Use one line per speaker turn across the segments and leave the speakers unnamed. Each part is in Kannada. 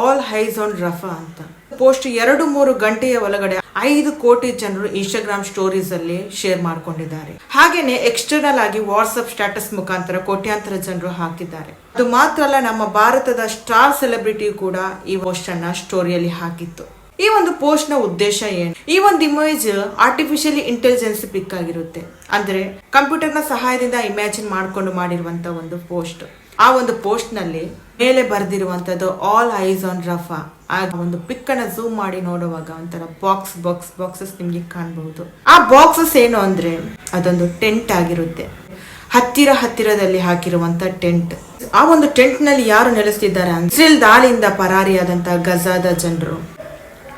ಆಲ್ ಹೈಸ್ ಆನ್ ರಫಾ ಅಂತ. ಪೋಸ್ಟ್ ಎರಡು ಮೂರು ಗಂಟೆಯ ಒಳಗಡೆ ಐದು ಕೋಟಿ ಜನರು ಇನ್ಸ್ಟಾಗ್ರಾಮ್ ಸ್ಟೋರೀಸ್ ಅಲ್ಲಿ ಶೇರ್ ಮಾಡ್ಕೊಂಡಿದ್ದಾರೆ. ಹಾಗೇನೆ ಎಕ್ಸ್ಟರ್ನಲ್ ಆಗಿ ವಾಟ್ಸ್ಆಪ್ ಸ್ಟೇಟಸ್ ಮುಖಾಂತರ ಕೋಟ್ಯಾಂತರ ಜನರು ಹಾಕಿದ್ದಾರೆ. ಅದು ಮಾತ್ರ ಅಲ್ಲ, ನಮ್ಮ ಭಾರತದ ಸ್ಟಾರ್ ಸೆಲೆಬ್ರಿಟಿ ಕೂಡ ಈ ಪೋಸ್ಟ್ ಅನ್ನ ಸ್ಟೋರಿಯಲ್ಲಿ ಹಾಕಿತ್ತು. ಈ ಒಂದು ಪೋಸ್ಟ್ನ ಉದ್ದೇಶ ಏನು? ಈ ಒಂದು ಇಮೇಜ್ ಆರ್ಟಿಫಿಷಿಯಲಿ ಇಂಟೆಲಿಜೆನ್ಸ್ ಪಿಕ್ ಆಗಿರುತ್ತೆ. ಅಂದ್ರೆ ಕಂಪ್ಯೂಟರ್ನ ಸಹಾಯದಿಂದ ಇಮ್ಯಾಜಿನ್ ಮಾಡ್ಕೊಂಡು ಮಾಡಿರುವಂತ ಒಂದು ಪೋಸ್ಟ್ ಆ ಒಂದು ಪೋಸ್ಟ್ನಲ್ಲಿ ಮೇಲೆ ಬರೆದಿರುವಂತದ್ದು ಆಲ್ ಐಸ್ ಆನ್ ರಫಾ ಆ ಒಂದು ಪಿಕ್ ಅನ್ನ ಝೂಮ್ ಮಾಡಿ ನೋಡುವಾಗ ಒಂಥರ ಬಾಕ್ಸ್ ಬಾಕ್ಸ್ ಬಾಕ್ಸಸ್ ನಿಮ್ಗೆ ಕಾಣಬಹುದು. ಆ ಬಾಕ್ಸಸ್ ಏನು ಅಂದ್ರೆ ಅದೊಂದು ಟೆಂಟ್ ಆಗಿರುತ್ತೆ. ಹತ್ತಿರ ಹತ್ತಿರದಲ್ಲಿ ಹಾಕಿರುವಂತ ಟೆಂಟ್ ಆ ಒಂದು ಟೆಂಟ್ನಲ್ಲಿ ಯಾರು ನೆಲೆಸ್ತಿದ್ದಾರೆ ಇಸ್ರೇಲ್ ದಾಳಿಯಿಂದ ಪರಾರಿಯಾದಂತ ಗಜಾದ ಜನರು.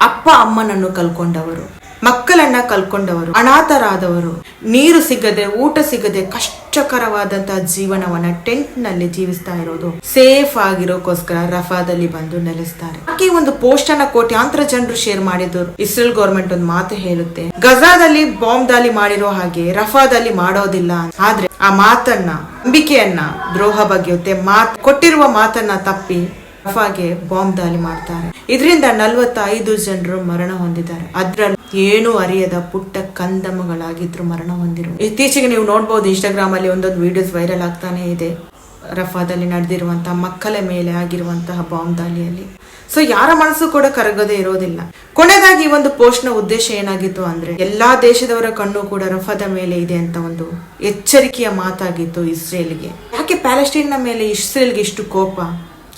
ಅಪ್ಪ, ಅಮ್ಮನನ್ನು ಕಲ್ಕೊಂಡವರು. ಮಕ್ಕಳನ್ನ ಕಲ್ಕೊಂಡವರು, ಅನಾಥರಾದವರು. ನೀರು ಸಿಗದೆ, ಊಟ ಸಿಗದೆ ಕಷ್ಟಕರವಾದಂತಹ ಜೀವನವನ್ನ ಟೆಂಟ್ನಲ್ಲಿ ಜೀವಿಸ್ತಾ ಇರೋದು. ಸೇಫ್ ಆಗಿರೋಕೋಸ್ಕರ ರಫಾದಲ್ಲಿ ಬಂದು ನೆಲೆಸ್ತಾರೆ. ಆಕೆ ಒಂದು ಪೋಸ್ಟ್ ಅನ್ನ ಕೋಟ್ಯಾಂತರ ಜನರು ಶೇರ್ ಮಾಡಿದ್ರು ಇಸ್ರೇಲ್ ಗೌರ್ಮೆಂಟ್ ಒಂದು ಮಾತು ಹೇಳುತ್ತೆ. ಗಜಾದಲ್ಲಿ ಬಾಂಬ್ ದಾಳಿ ಮಾಡಿರೋ ಹಾಗೆ ರಫಾದಲ್ಲಿ ಮಾಡೋದಿಲ್ಲ ಆದ್ರೆ ಆ ಮಾತನ್ನ, ನಂಬಿಕೆಯನ್ನ, ದ್ರೋಹ ಬಗೆಯುತ್ತೆ ಮಾತ್, ಕೊಟ್ಟಿರುವ ಮಾತನ್ನ ತಪ್ಪಿ ರಫಾಗೆ ಬಾಂಬ್ ದಾಳಿ ಮಾಡ್ತಾರೆ. ಇದರಿಂದ ನಲವತ್ತೈದು ಜನರು ಮರಣ ಹೊಂದಿದ್ದಾರೆ. ಅದ್ರಲ್ಲಿ ಏನು ಅರಿಯದ ಪುಟ್ಟ ಕಂದಮ್ಮಗಳಾಗಿದ್ರು ಮರಣ ಹೊಂದಿರು. ಇತ್ತೀಚೆಗೆ ನೀವು ನೋಡ್ಬೋದು ಇನ್ಸ್ಟಾಗ್ರಾಮ್ ಅಲ್ಲಿ ಒಂದೊಂದು ವಿಡಿಯೋಸ್ ವೈರಲ್ ಆಗ್ತಾನೆ ಇದೆ. ರಫಾದಲ್ಲಿ ನಡೆದಿರುವಂತಹ ಮಕ್ಕಳ ಮೇಲೆ ಆಗಿರುವಂತಹ ಬಾಂಬ್ ದಾಳಿಯಲ್ಲಿ. ಸೊ ಯಾರ ಮನಸ್ಸು ಕೂಡ ಕರಗದೆ ಇರೋದಿಲ್ಲ. ಕೊನೆಯದಾಗಿ ಈ ಒಂದು ಪೋಸ್ಟ್ನ ಉದ್ದೇಶ ಏನಾಗಿತ್ತು ಅಂದ್ರೆ, ಎಲ್ಲಾ ದೇಶದವರ ಕಣ್ಣು ಕೂಡ ರಫಾದ ಮೇಲೆ ಇದೆ ಅಂತ ಒಂದು ಎಚ್ಚರಿಕೆಯ ಮಾತಾಗಿತ್ತು ಇಸ್ರೇಲ್ಗೆ. ಯಾಕೆ ಪ್ಯಾಲೆಸ್ಟೈನ್ನ ಮೇಲೆ ಇಸ್ರೇಲ್ಗೆ ಇಷ್ಟು ಕೋಪ?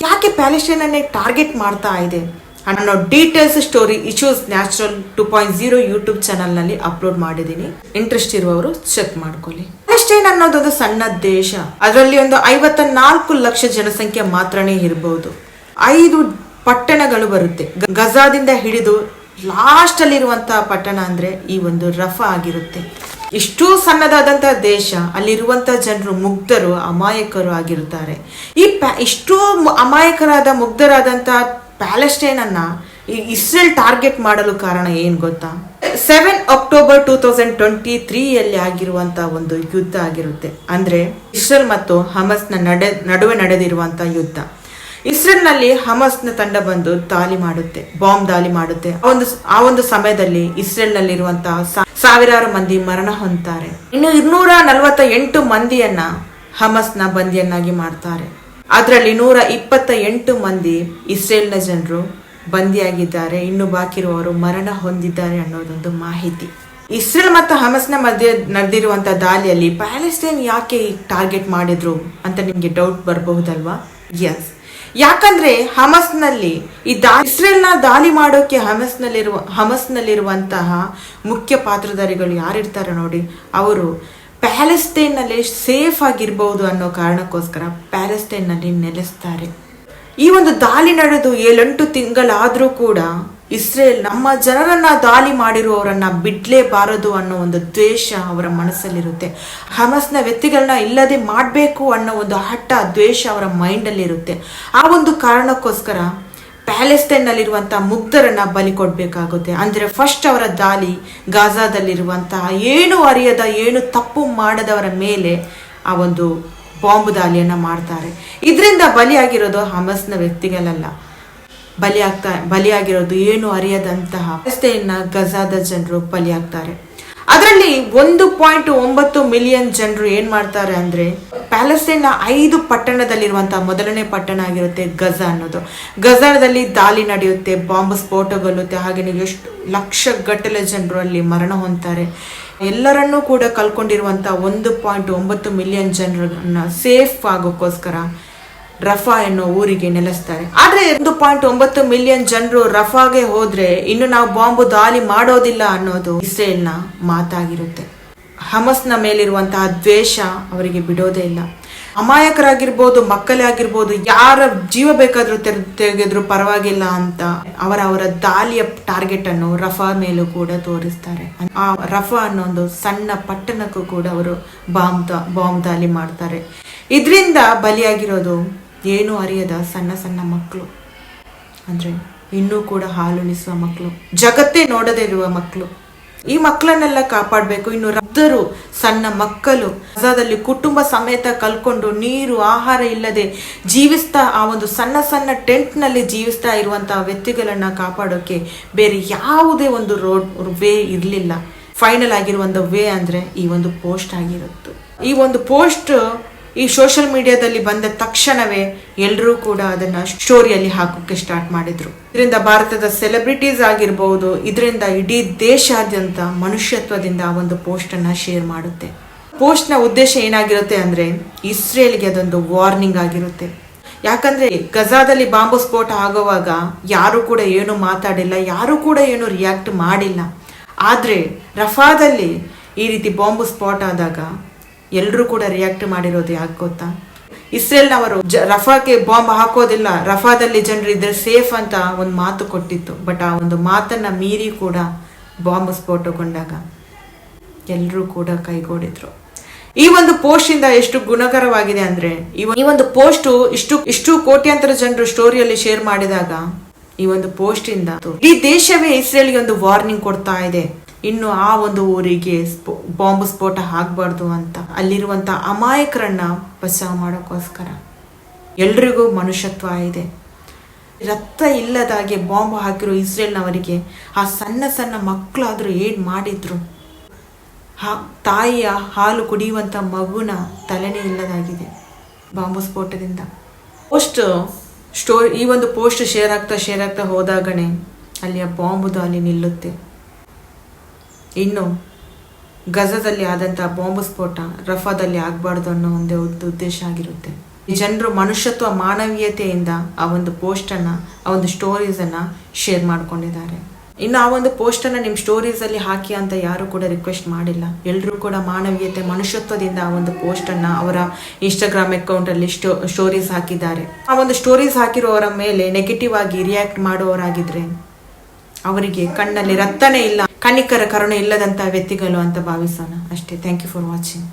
ಯಾಕೆ ಪ್ಯಾಲೆಸ್ಟೈನ್ ಅನ್ನೇ ಟಾರ್ಗೆಟ್ ಮಾಡ್ತಾ ಇದೆ? ಅನ್ನೋ details story issues natural two point zero YouTube ಚಾನಲ್ನಲ್ಲಿ ಅಪ್ಲೋಡ್ ಮಾಡಿದೀನಿ ಇಂಟ್ರೆಸ್ಟ್ ಇರುವವರು ಚೆಕ್ ಮಾಡ್ಕೊಳ್ಳಿ. ಪ್ಯಾಲೆಸ್ಟೈನ್ ಅನ್ನೋದೊಂದು ಸಣ್ಣ ದೇಶ. ಅದರಲ್ಲಿ ಒಂದು ಐವತ್ತ ನಾಲ್ಕು ಲಕ್ಷ ಜನಸಂಖ್ಯೆ ಮಾತ್ರನೇ ಇರಬಹುದು ಐದು ಪಟ್ಟಣಗಳು ಬರುತ್ತೆ. ಗಜಾದಿಂದ ಹಿಡಿದು ಲಾಸ್ಟ್ ಅಲ್ಲಿರುವಂತಹ ಪಟ್ಟಣ ಅಂದ್ರೆ ಈ ಒಂದು ರಫ ಆಗಿರುತ್ತೆ. ಇಷ್ಟು ಸಣ್ಣದಾದಂತಹ ದೇಶ ಅಲ್ಲಿರುವಂತ ಜನರು ಮುಗ್ಧರು, ಅಮಾಯಕರು ಆಗಿರುತ್ತಾರೆ ಈ ಪ್ಯಾ ಇಷ್ಟು ಅಮಾಯಕರಾದ, ಮುಗ್ಧರಾದಂತಹ ಪ್ಯಾಲೆಸ್ಟೈನ್ ಅನ್ನ ಈ ಇಸ್ರೇಲ್ ಟಾರ್ಗೆಟ್ ಮಾಡಲು ಕಾರಣ ಏನ್ ಗೊತ್ತಾ? Seven October two thousand twenty ತ್ರೀಯಲ್ಲಿ ಆಗಿರುವಂತಹ ಒಂದು ಯುದ್ಧ ಆಗಿರುತ್ತೆ. ಅಂದ್ರೆ ಇಸ್ರೇಲ್ ಮತ್ತು ಹಮಸ್ನ ನಡೆ, ನಡುವೆ ನಡೆದಿರುವಂತಹ ಯುದ್ಧ. ಇಸ್ರೇಲ್ನಲ್ಲಿ ಹಮಸ್ನ ತಂಡ ಬಂದು ದಾಳಿ ಮಾಡುತ್ತೆ, ಬಾಂಬ್ ದಾಳಿ ಮಾಡುತ್ತೆ. ಆ ಒಂದು ಆ ಒಂದು ಸಮಯದಲ್ಲಿ ಇಸ್ರೇಲ್ ನಲ್ಲಿರುವಂತಹ ಸಾ- ಸಾವಿರಾರು ಮಂದಿ ಮರಣ ಹೊಂದ್ತಾರೆ. ಇನ್ನು ಇನ್ನೂರ ನಲವತ್ತ ಎಂಟು ಮಂದಿಯನ್ನ ಹಮಸ್ನ ಬಂದಿಯನ್ನಾಗಿ ಮಾಡ್ತಾರೆ. ಅದರಲ್ಲಿ ನೂರ ಇಪ್ಪತ್ತ ಎಂಟು ಮಂದಿ ಇಸ್ರೇಲ್ನ ಜನರು ಬಂದಿಯಾಗಿದ್ದಾರೆ. ಇನ್ನು ಬಾಕಿರುವವರು ಮರಣ ಹೊಂದಿದ್ದಾರೆ ಅನ್ನೋದೊಂದು ಮಾಹಿತಿ. ಇಸ್ರೇಲ್ ಮತ್ತು ಹಮಸ್ನ ಮಧ್ಯೆ ನಡೆದಿರುವಂತಹ ದಾಳಿಯಲ್ಲಿ ಪ್ಯಾಲೆಸ್ಟೈನ್ ಯಾಕೆ ಟಾರ್ಗೆಟ್ ಮಾಡಿದ್ರು ಅಂತ ನಿಮ್ಗೆ ಡೌಟ್ ಬರಬಹುದಲ್ವಾ? ಎಸ್ ಯಾಕಂದ್ರೆ ಹಮಸ್ನಲ್ಲಿ ಈ ದಾ, ಇಸ್ರೇಲ್ನ ದಾಳಿ ಮಾಡೋಕೆ ಹಮಸ್ನಲ್ಲಿರುವ, ಹಮಸ್ನಲ್ಲಿರುವಂತಹ ಮುಖ್ಯ ಪಾತ್ರಧಾರಿಗಳು ಯಾರಿರ್ತಾರೆ ನೋಡಿ, ಅವರು ಪ್ಯಾಲೆಸ್ಟೈನ್ನಲ್ಲಿ ಸೇಫ್ ಆಗಿರ್ಬಹುದು ಅನ್ನೋ ಕಾರಣಕ್ಕೋಸ್ಕರ ಪ್ಯಾಲೆಸ್ಟೈನ್ನಲ್ಲಿ ನೆಲೆಸ್ತಾರೆ. ಈ ಒಂದು ದಾಳಿ ನಡೆದು ಏಳೆಂಟು ತಿಂಗಳಾದರೂ ಕೂಡ ಇಸ್ರೇಲ್ ನಮ್ಮ ಜನರನ್ನ ದಾಳಿ ಮಾಡಿರುವವರನ್ನ ಬಿಡ್ಲೇಬಾರದು ಅನ್ನೋ ಒಂದು ದ್ವೇಷ ಅವರ ಮನಸ್ಸಲ್ಲಿರುತ್ತೆ. ಹಮಸ್ನ ವ್ಯಕ್ತಿಗಳನ್ನ ಇಲ್ಲದೆ ಮಾಡಬೇಕು ಅನ್ನೋ ಒಂದು ಹಠ ದ್ವೇಷ ಅವರ ಮೈಂಡಲ್ಲಿರುತ್ತೆ. ಆ ಒಂದು ಕಾರಣಕ್ಕೋಸ್ಕರ ಪ್ಯಾಲೆಸ್ಟೈನ್ ನಲ್ಲಿರುವಂತಹ ಮುಗ್ಧರನ್ನ ಬಲಿ ಕೊಡಬೇಕಾಗುತ್ತೆ. ಅಂದ್ರೆ ಫಸ್ಟ್ ಅವರ ದಾಳಿ ಗಾಜಾದಲ್ಲಿರುವಂತಹ ಏನು ಅರಿಯದ, ಏನು ತಪ್ಪು ಮಾಡದವರ ಮೇಲೆ ಆ ಒಂದು ಬಾಂಬ್ ದಾಳಿಯನ್ನ ಮಾಡ್ತಾರೆ. ಇದರಿಂದ ಬಲಿಯಾಗಿರೋದು ಹಮಸ್ನ ವ್ಯಕ್ತಿಗಳಲ್ಲ. ಬಲಿಯಾಗ್ತಾ, ಬಲಿಯಾಗಿರೋದು ಏನು ಅರಿಯದಂತಹ ರಸ್ತೆಯನ್ನು ಗಜಾದ ಜನರು ಬಲಿಯಾಗ್ತಾರೆ. ಅದರಲ್ಲಿ ಒಂದು ಪಾಯಿಂಟ್ ಒಂಬತ್ತು ಮಿಲಿಯನ್ ಜನರು ಏನ್ ಮಾಡ್ತಾರೆ ಅಂದ್ರೆ ಪ್ಯಾಲೆಸ್ಟೈನ್ ಐದು ಪಟ್ಟಣದಲ್ಲಿರುವಂತಹ ಮೊದಲನೇ ಪಟ್ಟಣ ಆಗಿರುತ್ತೆ ಗಜಾ ಅನ್ನೋದು. ಗಜಾದಲ್ಲಿ ದಾಳಿ ನಡೆಯುತ್ತೆ, ಬಾಂಬ್ ಸ್ಫೋಟಗೊಳ್ಳುತ್ತೆ ಹಾಗೆಯೇ ಎಷ್ಟು ಲಕ್ಷ ಗಟ್ಟಲೆ ಜನರು ಅಲ್ಲಿ ಮರಣ ಹೊಂತಾರೆ ಎಲ್ಲರನ್ನೂ ಕೂಡ ಕಲ್ಕೊಂಡಿರುವಂತಹ ಒಂದು ಪಾಯಿಂಟ್ ಒಂಬತ್ತು ಮಿಲಿಯನ್ ಜನರನ್ನ ಸೇಫ್ ಆಗೋಕ್ಕೋಸ್ಕರ ರಫಾ ಎನ್ನುವ ಊರಿಗೆ ನೆಲೆಸ್ತಾರೆ. ಆದ್ರೆ ಒಂದು ಪಾಯಿಂಟ್ ಒಂಬತ್ತು ಮಿಲಿಯನ್ ಜನರು ರಫಾಗೆ ಹೋದ್ರೆ ಇನ್ನು ನಾವು ಬಾಂಬು ದಾಳಿ ಮಾಡೋದಿಲ್ಲ ಅನ್ನೋದು ಇಸ್ರೇಲ್ನ ಮಾತಾಗಿರುತ್ತೆ. ಹಮಸ್ನ ಮೇಲಿರುವಂತಹ ದ್ವೇಷ ಅವರಿಗೆ ಬಿಡೋದೇ ಇಲ್ಲ. ಅಮಾಯಕರಾಗಿರ್ಬೋದು, ಮಕ್ಕಳೇ ಆಗಿರ್ಬೋದು, ಯಾರ ಜೀವ ಬೇಕಾದ್ರೂ ತೆಗೆದ್ರು ಪರವಾಗಿಲ್ಲ ಅಂತ ಅವರ ಅವರ ದಾಳಿಯ ಟಾರ್ಗೆಟ್ ಅನ್ನು ರಫಾ ಮೇಲೂ ಕೂಡ ತೋರಿಸ್ತಾರೆ. ಆ ರಫಾ ಅನ್ನೋ ಒಂದು ಸಣ್ಣ ಪಟ್ಟಣಕ್ಕೂ ಕೂಡ ಅವರು ಬಾಂಬ್ ಬಾಂಬ್ ದಾಳಿ ಮಾಡ್ತಾರೆ. ಇದರಿಂದ ಬಲಿಯಾಗಿರೋದು ಏನು ಅರಿಯದ ಸಣ್ಣ ಸಣ್ಣ ಮಕ್ಕಳು. ಅಂದರೆ ಇನ್ನೂ ಕೂಡ ಹಾಲುಣಿಸುವ ಮಕ್ಕಳು. ಜಗತ್ತೇ ನೋಡದೇ ಇರುವ ಮಕ್ಕಳು. ಈ ಮಕ್ಕಳನ್ನೆಲ್ಲ ಕಾಪಾಡಬೇಕು. ಇನ್ನು ರ- ಸಣ್ಣ ಮಕ್ಕಳು ಗಜಾದಲ್ಲಿ ಕುಟುಂಬ ಸಮೇತ ಕಲ್ಕೊಂಡು ನೀರು, ಆಹಾರ ಇಲ್ಲದೆ ಜೀವಿಸ್ತಾ ಆ ಒಂದು ಸಣ್ಣ ಸಣ್ಣ ಟೆಂಟ್ನಲ್ಲಿ ಜೀವಿಸ್ತಾ ಇರುವಂತಹ ವ್ಯಕ್ತಿಗಳನ್ನ ಕಾಪಾಡೋಕೆ ಬೇರೆ ಯಾವುದೇ ಒಂದು ರೋಡ್, ವೇ ಇರಲಿಲ್ಲ. ಫೈನಲ್ ಆಗಿರುವಂಥ ವೇ ಅಂದ್ರೆ ಈ ಒಂದು ಪೋಸ್ಟ್ ಆಗಿರುತ್ತೆ. ಈ ಒಂದು ಪೋಸ್ಟ್ ಈ ಸೋಷಿಯಲ್ ಮೀಡಿಯಾದಲ್ಲಿ ಬಂದ ತಕ್ಷಣವೇ ಎಲ್ಲರೂ ಕೂಡ ಅದನ್ನ ಸ್ಟೋರಿಯಲ್ಲಿ ಹಾಕೋಕೆ ಸ್ಟಾರ್ಟ್ ಮಾಡಿದ್ರು. ಇದರಿಂದ ಭಾರತದ ಸೆಲೆಬ್ರಿಟೀಸ್ ಆಗಿರ್ಬೋದು, ಇದರಿಂದ ಇಡೀ ದೇಶಾದ್ಯಂತ ಮನುಷ್ಯತ್ವದಿಂದ ಆ ಒಂದು ಪೋಸ್ಟ್ ಅನ್ನ ಶೇರ್ ಮಾಡುತ್ತೆ. ಪೋಸ್ಟ್ನ ಉದ್ದೇಶ ಏನಾಗಿರುತ್ತೆ ಅಂದ್ರೆ, ಇಸ್ರೇಲ್ಗೆ ಅದೊಂದು ವಾರ್ನಿಂಗ್ ಆಗಿರುತ್ತೆ. ಯಾಕಂದ್ರೆ, ಗಜಾದಲ್ಲಿ ಬಾಂಬು ಸ್ಫೋಟ ಆಗುವಾಗ ಯಾರು ಕೂಡ ಏನು ಮಾತಾಡಿಲ್ಲ, ಯಾರು ಕೂಡ ಏನು ರಿಯಾಕ್ಟ್ ಮಾಡಿಲ್ಲ. ಆದ್ರೆ, ರಫಾದಲ್ಲಿ ಈ ರೀತಿ ಬಾಂಬು ಸ್ಫೋಟ ಆದಾಗ ಎಲ್ಲರೂ ಕೂಡ ರಿಯಾಕ್ಟ್ ಮಾಡಿರೋದು ಯಾಕೆ ಗೊತ್ತಾ? ಇಸ್ರೇಲ್ನವರು ಜ ರಫಾಕ್ಕೆ ಬಾಂಬ್ ಹಾಕೋದಿಲ್ಲ, ರಫಾದಲ್ಲಿ ಜನರು ಇದ್ರೆ ಸೇಫ್ ಅಂತ ಒಂದು ಮಾತು ಕೊಟ್ಟಿತ್ತು. ಬಟ್ ಆ ಒಂದು ಮಾತನ್ನ ಮೀರಿ ಕೂಡ ಬಾಂಬ್ ಸ್ಫೋಟಗೊಂಡಾಗ ಎಲ್ಲರೂ ಕೂಡ ಕೈಗೂಡಿದ್ರು. ಈ ಒಂದು ಪೋಸ್ಟ್ ಇಂದ ಎಷ್ಟು ಗುಣಕರವಾಗಿದೆ ಅಂದ್ರೆ, ಈ ಒಂದು- ಈ ಒಂದು ಪೋಸ್ಟ್ ಇಷ್ಟು ಇಷ್ಟು ಕೋಟ್ಯಾಂತರ ಜನರು ಸ್ಟೋರಿಯಲ್ಲಿ ಶೇರ್ ಮಾಡಿದಾಗ ಈ ಒಂದು ಪೋಸ್ಟ್ ಇಂದ ಈ ದೇಶವೇ ಇಸ್ರೇಲ್ಗೆ ಒಂದು ವಾರ್ನಿಂಗ್ ಕೊಡ್ತಾ ಇದೆ. ಇನ್ನು ಆ ಒಂದು ಊರಿಗೆ ಬಾಂಬ್ ಸ್ಫೋಟ ಆಗ್ಬಾರ್ದು ಅಂತ. ಅಲ್ಲಿರುವಂತ ಅಮಾಯಕರನ್ನ ಬಚಾವ್ ಮಾಡೋಕ್ಕೋಸ್ಕರ. ಎಲ್ರಿಗೂ ಮನುಷ್ಯತ್ವ ಇದೆ. ರಕ್ತ ಇಲ್ಲದಾಗೆ ಬಾಂಬ್ ಹಾಕಿರೋ ಇಸ್ರೇಲ್ನವರಿಗೆ ಆ ಸಣ್ಣ ಸಣ್ಣ ಮಕ್ಕಳಾದ್ರೂ ಏನ್ ಮಾಡಿದ್ರು? ಹಾ, ತಾಯಿಯ ಹಾಲು ಕುಡಿಯುವಂತ ಮಗುನ ತಲೆನೇ ಇಲ್ಲದಾಗಿದೆ. ಬಾಂಬ್ ಸ್ಫೋಟದಿಂದ ಪೋಸ್ಟ್ ಸ್ಟೋರಿ ಈ ಒಂದು ಪೋಸ್ಟ್ ಶೇರ್ ಆಗ್ತಾ ಶೇರ್ ಆಗ್ತಾ ಹೋದಾಗನೇ ಅಲ್ಲಿ ಆ ಬಾಂಬುದು ಅಲ್ಲಿ ನಿಲ್ಲುತ್ತೆ. ಇನ್ನು ಗಜದಲ್ಲಿ ಆದಂತಹ ಬಾಂಬ್ ಸ್ಫೋಟ ರಫಾದಲ್ಲಿ ಆಗಬಾರ್ದು ಅನ್ನೋ ಒಂದೇ ಒಂದು ಉದ್ದೇಶ ಆಗಿರುತ್ತೆ. ಜನರು ಮನುಷ್ಯತ್ವ ಮಾನವೀಯತೆಯಿಂದ ಆ ಒಂದು ಪೋಸ್ಟನ್ನು ಆ ಒಂದು ಸ್ಟೋರೀಸನ್ನು ಶೇರ್ ಮಾಡ್ಕೊಂಡಿದ್ದಾರೆ. ಇನ್ನು ಆ ಒಂದು ಪೋಸ್ಟನ್ನು ನಿಮ್ಮ ಸ್ಟೋರೀಸಲ್ಲಿ ಹಾಕಿ ಅಂತ ಯಾರು ಕೂಡ ರಿಕ್ವೆಸ್ಟ್ ಮಾಡಿಲ್ಲ. ಎಲ್ಲರೂ ಕೂಡ ಮಾನವೀಯತೆ, ಮನುಷ್ಯತ್ವದಿಂದ ಆ ಒಂದು ಪೋಸ್ಟನ್ನು ಅವರ ಇನ್ಸ್ಟಾಗ್ರಾಮ್ ಅಕೌಂಟಲ್ಲಿ ಸ್ಟೋ ಸ್ಟೋರೀಸ್ ಹಾಕಿದ್ದಾರೆ. ಆ ಒಂದು ಸ್ಟೋರೀಸ್ ಹಾಕಿರೋರ ಮೇಲೆ ನೆಗೆಟಿವ್ ಆಗಿ ರಿಯಾಕ್ಟ್ ಮಾಡೋರಾಗಿದ್ರೆ ಅವರಿಗೆ ಕಣ್ಣಲ್ಲಿ ರಕ್ತನೇ ಇಲ್ಲ, ಕನಿಕರ ಕರುಣೆ ಇಲ್ಲದಂತ ವ್ಯಕ್ತಿಗಳು ಅಂತ ಭಾವಿಸೋಣ. ಅಷ್ಟೇ. Thank you for watching